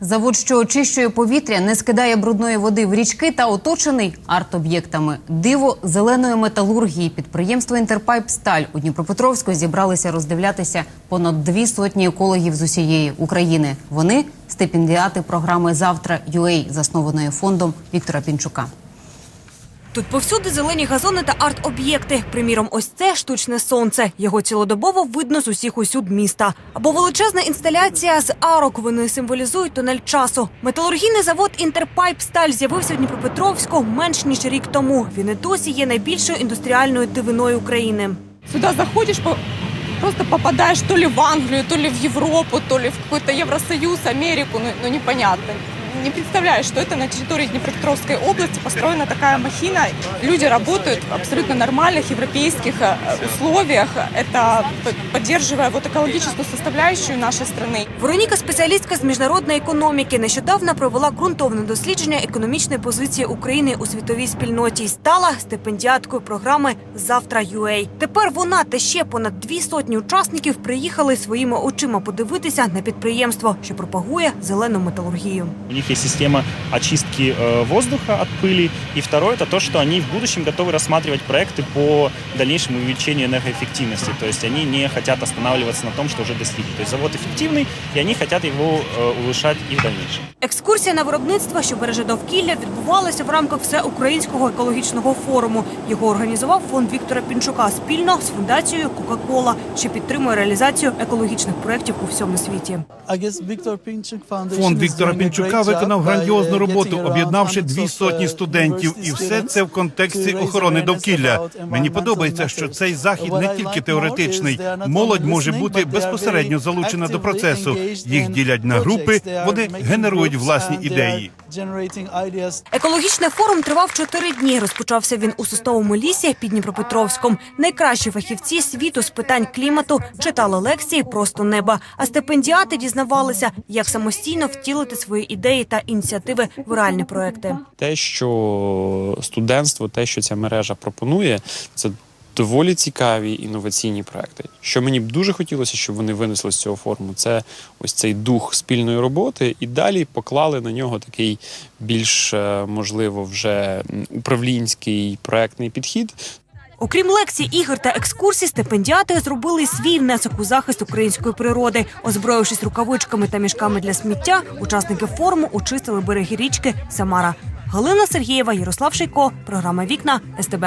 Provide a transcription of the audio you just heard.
Завод, що очищує повітря, не скидає брудної води в річки та оточений арт-об'єктами. Диво зеленої металургії. Підприємство «Інтерпайпсталь» у Дніпропетровську зібралися роздивлятися понад дві сотні екологів з усієї України. Вони стипендіати програми Завтра UA, заснованої фондом Віктора Пінчука. Тут повсюди зелені газони та арт-об'єкти. Приміром, ось це штучне сонце. Його цілодобово видно з усіх усюд міста. Або величезна інсталяція з арок. Вони символізують тунель часу. Металургійний завод Інтерпайп Сталь з'явився в Дніпропетровську менш ніж рік тому. Він і досі є найбільшою індустріальною дивиною України. Сюда заходишь, по- просто попадаешь то ли в Англию, то ли в Европу, то ли в какой-то Евросоюз, Америку, ну, ну непонятно Не представляешь, что это на территории Днепропетровской области построена такая махина. Люди работают в абсолютно нормальных европейских э, условиях. Это п- поддерживая вот экологическую составляющую нашей страны. Вероніка, спеціалістка з міжнародної економіки, нещодавно провела ґрунтовне дослідження економічної позиції України у світовій спільноті і стала стипендіаткою програми Завтра UA. Тепер вона та ще понад дві сотні учасників приїхали своїми очима подивитися на підприємство, що пропагує зелену металургію. У них есть система очистки э, воздуха от пыли. И второе, это то, что они в будущем готовы рассматривать проекты по дальнейшему увеличению энергоэффективности. То есть они не хотят останавливаться на том, что уже достигли. То есть завод эффективный, и они хотят его э, улучшать и в дальнейшем. Екскурсія на виробництво, що береже довкілля, відбувалася в рамках всеукраїнського екологічного форуму. Його організував фонд Віктора Пінчука спільно з фундацією Кока-Кола, що підтримує реалізацію екологічних проєктів у всьому світі. Фонд Віктора Пінчука виконав грандіозну роботу, об'єднавши дві сотні студентів, і все це в контексті охорони довкілля. Мені подобається, що цей захід не тільки теоретичний. Молодь може бути безпосередньо залучена до процесу. Їх ділять на групи, вони генерують власні ідеї. Екологічний форум тривав чотири дні. Розпочався він у состовому лісі під Дніпропетровськом. Найкращі фахівці світу з питань клімату читали лекції просто неба. А стипендіати дізнавалися, як самостійно втілити свої ідеї та ініціативи в реальні проекти. те, що студентство, те, що ця мережа пропонує, це доволі цікаві інноваційні проекти. Що мені б дуже хотілося, щоб вони винесли з цього форму, це ось цей дух спільної роботи, і далі поклали на нього такий більш е, можливо вже управлінський проектний підхід, Окрім лекцій, ігор та екскурсій, стипендіати зробили свій внесок у захист української природи. Озброївшись рукавичками та мішками для сміття, учасники форуму очистили береги річки Самара. Галина Сергієва, Ярослав Шейко, програма Вікна СТБ.